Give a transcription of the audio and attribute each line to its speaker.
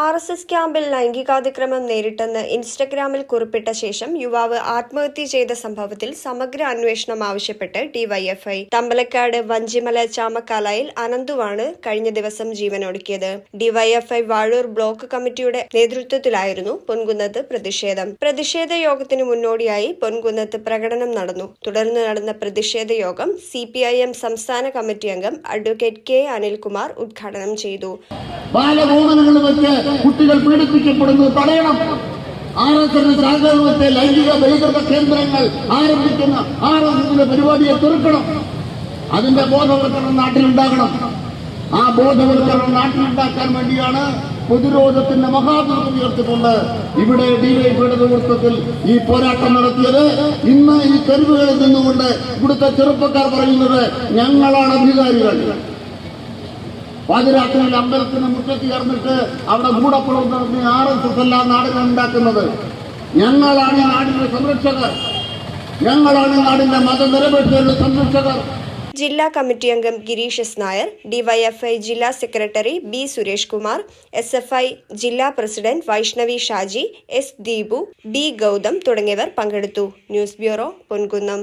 Speaker 1: R S S ക്യാമ്പിൽ ലൈംഗികാതിക്രമം നേരിട്ടെന്ന് ഇൻസ്റ്റഗ്രാമിൽ കുറിപ്പിട്ട ശേഷം യുവാവ് ആത്മഹത്യ ചെയ്ത സംഭവത്തിൽ സമഗ്ര അന്വേഷണം ആവശ്യപ്പെട്ട് ഡിവൈഎഫ്ഐ. തമ്പലക്കാട് വഞ്ചിമല ചാമക്കാലയിൽ അനന്തുവാണ് കഴിഞ്ഞ ദിവസം ജീവനൊടുക്കിയത്. ഡിവൈഎഫ്ഐ വാഴൂർ ബ്ലോക്ക് കമ്മിറ്റിയുടെ നേതൃത്വത്തിലായിരുന്നു പൊൻകുന്നത്ത് പ്രതിഷേധം. പ്രതിഷേധ യോഗത്തിന് മുന്നോടിയായി പൊൻകുന്നത്ത് പ്രകടനം നടന്നു. തുടർന്ന് നടന്ന പ്രതിഷേധ യോഗം സി പി ഐ എം സംസ്ഥാന കമ്മിറ്റി അംഗം അഡ്വക്കേറ്റ് കെ അനിൽകുമാർ ഉദ്ഘാടനം ചെയ്തു.
Speaker 2: ബാലഭൂമനങ്ങൾ വെച്ച് കുട്ടികൾ പീഡിപ്പിക്കപ്പെടുന്നത് തടയണം. ആർ എസ് എസ് ലൈംഗിക ബഹികൃത കേന്ദ്രങ്ങൾ ആരംഭിക്കുന്ന ആർ എസ് പരിപാടിയെ തീർക്കണം അതിന്റെ ബോധവൽക്കരണം നാട്ടിലുണ്ടാകണം. ആ ബോധവൽക്കരണം നാട്ടിലുണ്ടാക്കാൻ വേണ്ടിയാണ് പ്രതിരോധത്തിന്റെ മഹാദുർഗം ഉയർത്തിക്കൊണ്ട് ഇവിടെ ഡിവൈഫിയുടെ നേതൃത്വത്തിൽ ഈ പോരാട്ടം നടത്തിയത്. ഇന്ന് ഈ കരുവുകളിൽ നിന്നുകൊണ്ട് ഇവിടുത്തെ ചെറുപ്പക്കാർ പറയുന്നത് ഞങ്ങളാണ് അധികാരികൾ. പാതിരാത്രിയിൽ അമ്പലത്തിന് മുറ്റത്ത് ചേർന്നിട്ട് അവിടെ കൂടപ്പുറം നടന്ന് ആർ എസ് എസ് എല്ലാം ഉണ്ടാക്കുന്നത്. ഞങ്ങളാണ് നാടിന്റെ സംരക്ഷകർ. ഞങ്ങളാണ് നാടിന്റെ മതനിരപേക്ഷയുടെ സംരക്ഷകർ.
Speaker 1: ജില്ലാ കമ്മിറ്റി അംഗം ഗിരീഷ് എസ് നായർ ഡിവൈഎഫ്ഐ ജില്ലാ secretary B Suresh Kumar S F I ജില്ലാ president Vaishnavi Shaji S Deepu B Gautham തുടങ്ങിയവർ പങ്കെടുത്തു. News bureau Ponkunnam.